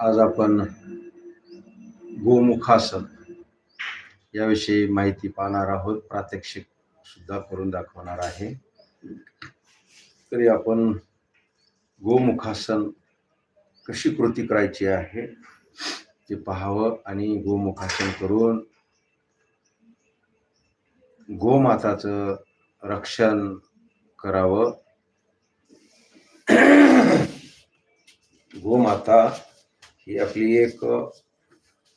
आज आपण गोमुखासन याविषयी माहिती पाहणार आहोत. प्रात्यक्षिक सुद्धा करून दाखवणार आहे. तरी आपण गोमुखासन कशी कृती करायची आहे ते पाहावं आणि गोमुखासन करून गोमाताचं रक्षण करावं. गोमाता ही आपली एक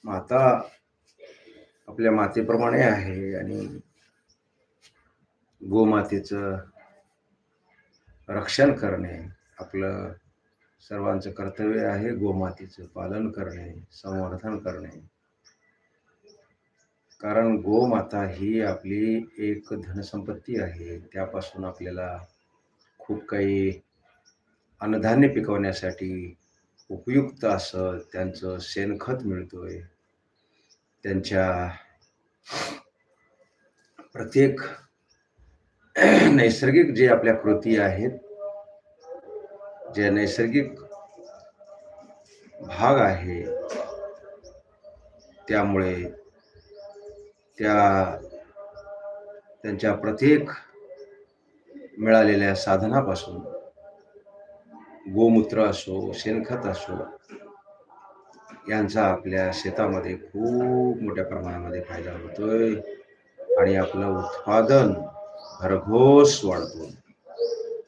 माता आपल्या मातेप्रमाणे आहे आणि गोमातेचं रक्षण करणे आपलं सर्वांचं कर्तव्य आहे गोमातेचं पालन करणे संवर्धन करणे. कारण गोमाता ही आपली एक धनसंपत्ती आहे. त्यापासून आपल्याला खूप काही अन्नधान्य पिकवण्यासाठी उपयुक्त असं त्यांचं शेणखत मिळतोय. त्यांच्या प्रत्येक नैसर्गिक जे आपल्या कृती आहेत जे नैसर्गिक भाग आहे त्यामुळे त्या त्यांच्या प्रत्येक मिळालेल्या साधनापासून गोमूत्र असो शेणखत असो यांचा आपल्या शेतामध्ये खूप मोठ्या प्रमाणामध्ये फायदा होतोय आणि आपलं उत्पादन भरघोस वाढतो.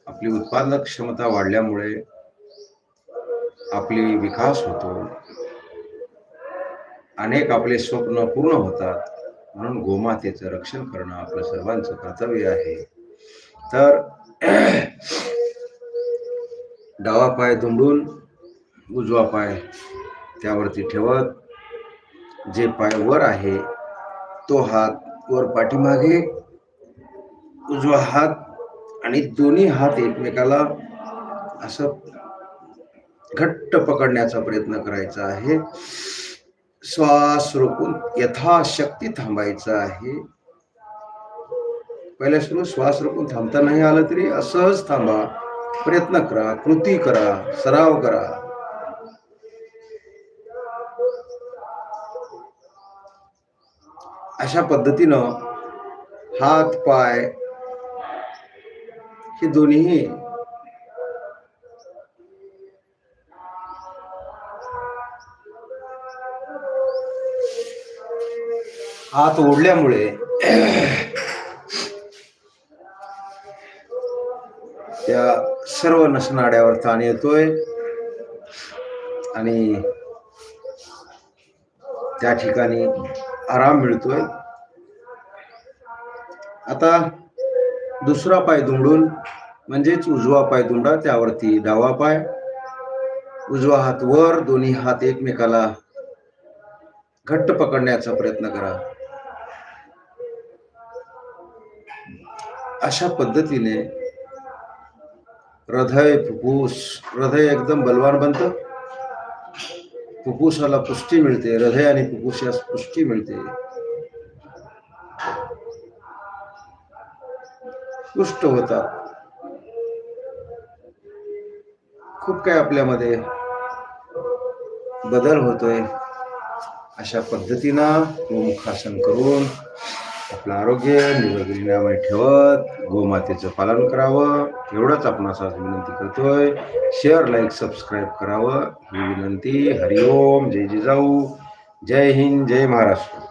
आपली उत्पादन क्षमता वाढल्यामुळे आपली विकास होतो. अनेक आपले स्वप्न पूर्ण होतात. म्हणून गोमातेचं रक्षण करणं आपलं सर्वांचं कर्तव्य आहे. तर डावा पाय दुमडून उजवा पाय त्यावरती ठेवत. जे पाय वर आहे तो हात वर पाठीमागे उजवा हात आणि दोन्ही हात एकमेकाला असं घट्ट पकडण्याचा प्रयत्न करायचा आहे. श्वास रोखून यथाशक्ती थांबायचा आहे. पहिल्या सुरू श्वास रोखून थांबता नाही आलं तरी असंच थांबा. प्रयत्न करा कृती करा सराव करा. अशा पद्धतीनं हात पाय हे दोन्ही हात ओढल्यामुळे सर्व नसनाड्यावर ताण येतोय. आणि त्या ठिकाणी आराम मिळतोय. आता दुसरा पाय दुमडून म्हणजेच उजवा पाय दुमडा त्यावरती डावा पाय. उजवा हात वर दोन्ही हात एकमेकाला घट्ट पकडण्याचा प्रयत्न करा. अशा पद्धतीने हृदय फुफ्फुस हृदय एकदम बलवान बनतं. फुफ्फुसाला पुष्टी मिळते हृदय आणि फुफ्फुसास पुष्टी मिळते. पुष्ट होतात. खूप काय आपल्यामध्ये बदल होतोय. अशा पद्धतीनं गोमुखासन करून आपलं आरोग्य निरोगी ठेवत गोमातेचं पालन करावं एवढंच आपणास आज विनंती करतोय. शेअर लाईक सबस्क्राईब करावं. ही विनंती. हरिओम. जय जिजाऊ. जय हिंद. जय महाराष्ट्र.